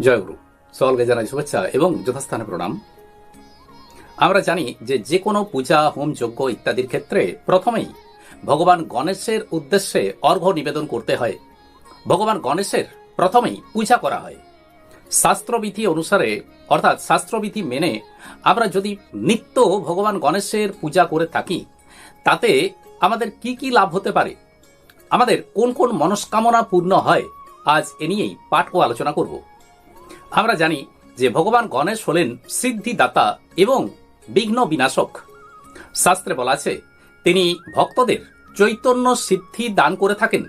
জয়গুরু সকলকে জানাই শুভেচ্ছা এবং যথাস্থানে প্রণাম। আমরা জানি যে যে কোনো পূজা, হোম, যজ্ঞ ইত্যাদির ক্ষেত্রে প্রথমেই ভগবান গণেশের উদ্দেশ্যে অর্ঘ্য নিবেদন করতে হয়। ভগবান গণেশের প্রথমেই পূজা করা হয়। শাস্ত্রবিধি অনুসারে, অর্থাৎ শাস্ত্রবিধি মেনে আমরা যদি নিত্য ভগবান গণেশের পূজা করে থাকি, তাতে আমাদের কি কি লাভ হতে পারে? আমাদের কোন কোন মনস্কামনা পূর্ণ হয়? আজ এ নিয়েই পাঠ ও আলোচনা করব। আমরা জানি যে ভগবান গণেশ হলেন সিদ্ধিদাতা এবং বিঘ্ন বিনাশক। শাস্ত্রে বলা আছে, তিনি ভক্তদের চৈতন্য সিদ্ধি দান করে থাকেন।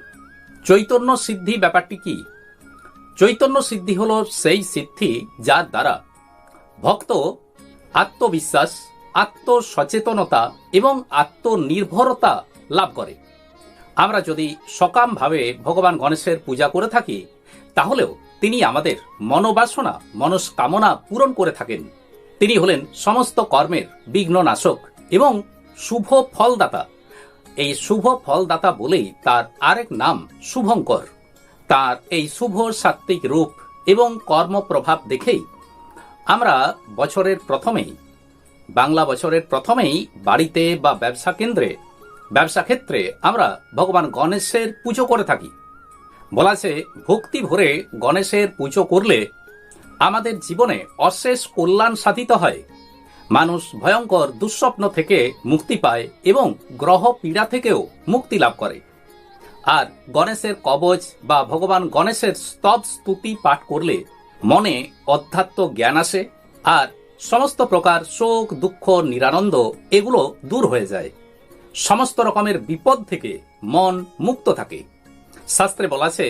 চৈতন্য সিদ্ধি ব্যাপারটি কি? চৈতন্য সিদ্ধি হল সেই সিদ্ধি যার দ্বারা ভক্ত আত্মবিশ্বাস, আত্মসচেতনতা এবং আত্মনির্ভরতা লাভ করে। আমরা যদি সকামভাবে ভগবান গণেশের পূজা করে থাকি, তাহলেও তিনি আমাদের মনোবাসনা, মনস্কামনা পূরণ করে থাকেন। তিনি হলেন সমস্ত কর্মের বিঘ্ন নাশক এবং শুভ ফলদাতা। এই শুভ ফলদাতা বলেই তার আরেক নাম শুভঙ্কর। তার এই শুভ সাত্ত্বিক রূপ এবং কর্মপ্রভাব দেখেই আমরা বছরের প্রথমেই, বাংলা বছরের প্রথমেই বাড়িতে বা ব্যবসা কেন্দ্রে, ব্যবসা ক্ষেত্রে আমরা ভগবান গণেশের পুজো করে থাকি। বলা আছে, ভক্তি ভরে গণেশের পুজো করলে আমাদের জীবনে অশেষ কল্যাণ সাধিত হয়। মানুষ ভয়ঙ্কর দুঃস্বপ্ন থেকে মুক্তি পায় এবং গ্রহ পীড়া থেকেও মুক্তি লাভ করে। আর গণেশের কবচ বা ভগবান গণেশের স্তব স্তুতি পাঠ করলে মনে অধ্যাত্ম জ্ঞান আসে আর সমস্ত প্রকার শোক, দুঃখ, নিরানন্দ এগুলো দূর হয়ে যায়। সমস্ত রকমের বিপদ থেকে মন মুক্ত থাকে। শাস্ত্রে বলা আছে,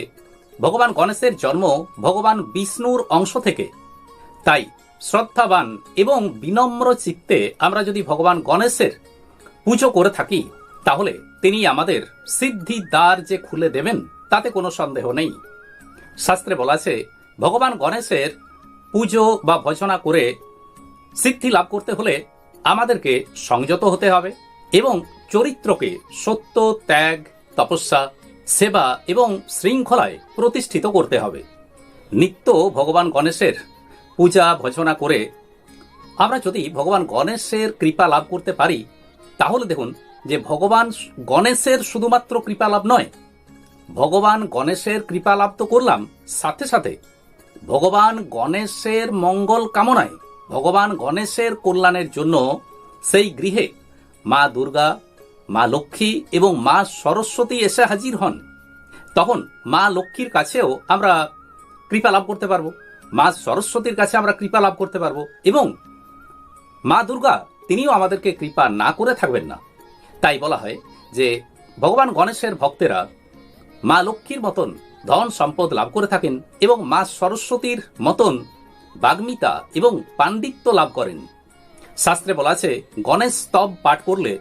ভগবান গণেশের জন্ম ভগবান বিষ্ণুর অংশ থেকে। তাই শ্রদ্ধাবান এবং বিনম্র চিত্তে আমরা যদি ভগবান গণেশের পুজো করে থাকি, তাহলে তিনি আমাদের সিদ্ধি দ্বার যে খুলে দেবেন, তাতে কোনো সন্দেহ নেই। শাস্ত্রে বলা আছে, ভগবান গণেশের পুজো বা ভজনা করে সিদ্ধি লাভ করতে হলে আমাদেরকে সংযত হতে হবে এবং চরিত্রকে সত্য, ত্যাগ, তপস্যা সেবা এবং শৃঙ্খলায় প্রতিষ্ঠিত করতে হবে। নিত্য ভগবান গণেশের পূজা, ভজনা করে আমরা যদি ভগবান গণেশের কৃপা লাভ করতে পারি, তাহলে দেখুন যে ভগবান গণেশের শুধুমাত্র কৃপা লাভ নয়, ভগবান গণেশের কৃপা লাভ তো করলাম, সাথে সাথে ভগবান গণেশের মঙ্গল কামনায়, ভগবান গণেশের কল্যাণের জন্য সেই গৃহে মা দুর্গা মা লক্ষ্মী এবং মা সরস্বতী এসে হাজির হন। তখন মা লক্ষ্মীর কাছেও আমরা কৃপা লাভ করতে পারব। মা সরস্বতীর কাছে আমরা কৃপা লাভ করতে পারব এবং মা দুর্গা, তিনিও আমাদেরকে কৃপা না করে থাকবেন না। তাই বলা হয় যে, ভগবান গণেশের ভক্তেরা মা লক্ষ্মীর মতন ধন সম্পদ লাভ করে থাকেন এবং মা সরস্বতীর মতন বাগ্মিতা এবং পাণ্ডিত্য লাভ করেন। শাস্ত্রে বলা আছে, গণেশ স্তব পাঠ করলে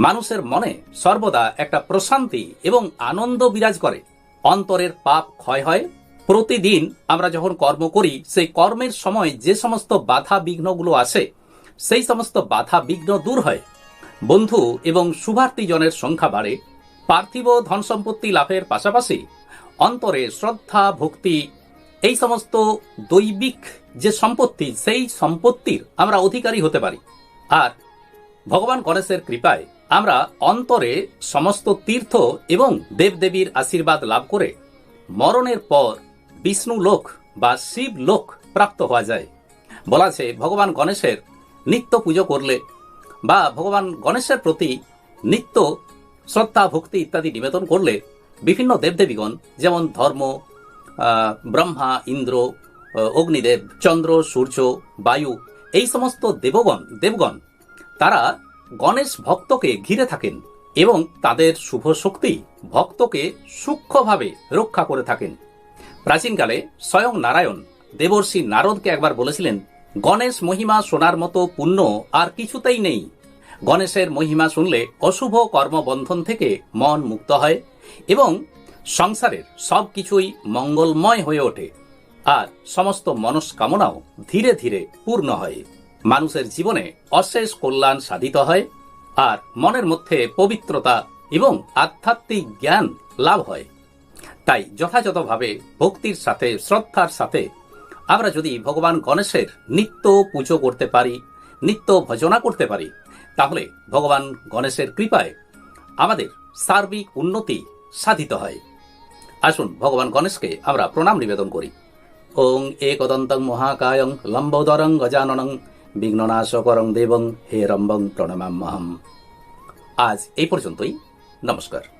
মানুষের মনে সর্বদা একটা প্রশান্তি এবং আনন্দ বিরাজ করে। অন্তরের পাপ ক্ষয় হয়। প্রতিদিন আমরা যখন কর্ম করি, সেই কর্মের সময় যে সমস্ত বাধা বিঘ্নগুলো আসে, সেই সমস্ত বাধা বিঘ্ন দূর হয়। বন্ধু এবং শুভার্থীজনের সংখ্যা বাড়ে। পার্থিব ধন সম্পত্তি লাভের পাশাপাশি অন্তরে শ্রদ্ধা, ভক্তি, এই সমস্ত দৈবিক যে সম্পত্তি, সেই সম্পত্তির আমরা অধিকারী হতে পারি। আর ভগবান গণেশের কৃপায় আমরা অন্তরে সমস্ত তীর্থ এবং দেবদেবীর আশীর্বাদ লাভ করে মরণের পর বিষ্ণু লোক বা শিব লোক প্রাপ্ত হওয়া যায়। বলা আছে, ভগবান গণেশের নিত্য পুজো করলে বা ভগবান গণেশের প্রতি নিত্য শ্রদ্ধা, ভক্তি ইত্যাদি নিবেদন করলে বিভিন্ন দেবদেবীগণ যেমন ধর্ম ব্রহ্মা, ইন্দ্র অগ্নিদেব, চন্দ্র, সূর্য, বায়ু, এই সমস্ত দেবগণ দেবগণ, তারা গণেশ ভক্তকে ঘিরে থাকেন এবং তাদের শুভ শক্তি ভক্তকে সূক্ষ্মভাবে রক্ষা করে থাকেন। প্রাচীনকালে স্বয়ং নারায়ণ দেবর্ষি নারদকে একবার বলেছিলেন, গণেশ মহিমা শোনার মতো পুণ্য আর কিছুতেই নেই। গণেশের মহিমা শুনলে অশুভ কর্মবন্ধন থেকে মন মুক্ত হয় এবং সংসারের সব কিছুই মঙ্গলময় হয়ে ওঠে। আর সমস্ত মনস্কামনাও ধীরে ধীরে পূর্ণ হয়। মানুষের জীবনে অশেষ কল্যাণ সাধিত হয় আর মনের মধ্যে পবিত্রতা এবং আধ্যাত্মিক জ্ঞান লাভ হয়। তাই যথাযথভাবে ভক্তির সাথে, শ্রদ্ধার সাথে আমরা যদি ভগবান গণেশের নিত্য পুজো করতে পারি, নিত্য ভজনা করতে পারি, তাহলে ভগবান গণেশের কৃপায় আমাদের সার্বিক উন্নতি সাধিত হয়। আসুন ভগবান গণেশকে আমরা প্রণাম নিবেদন করি। ওং একদন্তং মহাকায়ং লম্বোদরং গজাননং বিঘ্ননাশকরং দেবং হে রম্বং প্রণমাম্যহম আজ এই পর্যন্তই। নমস্কার।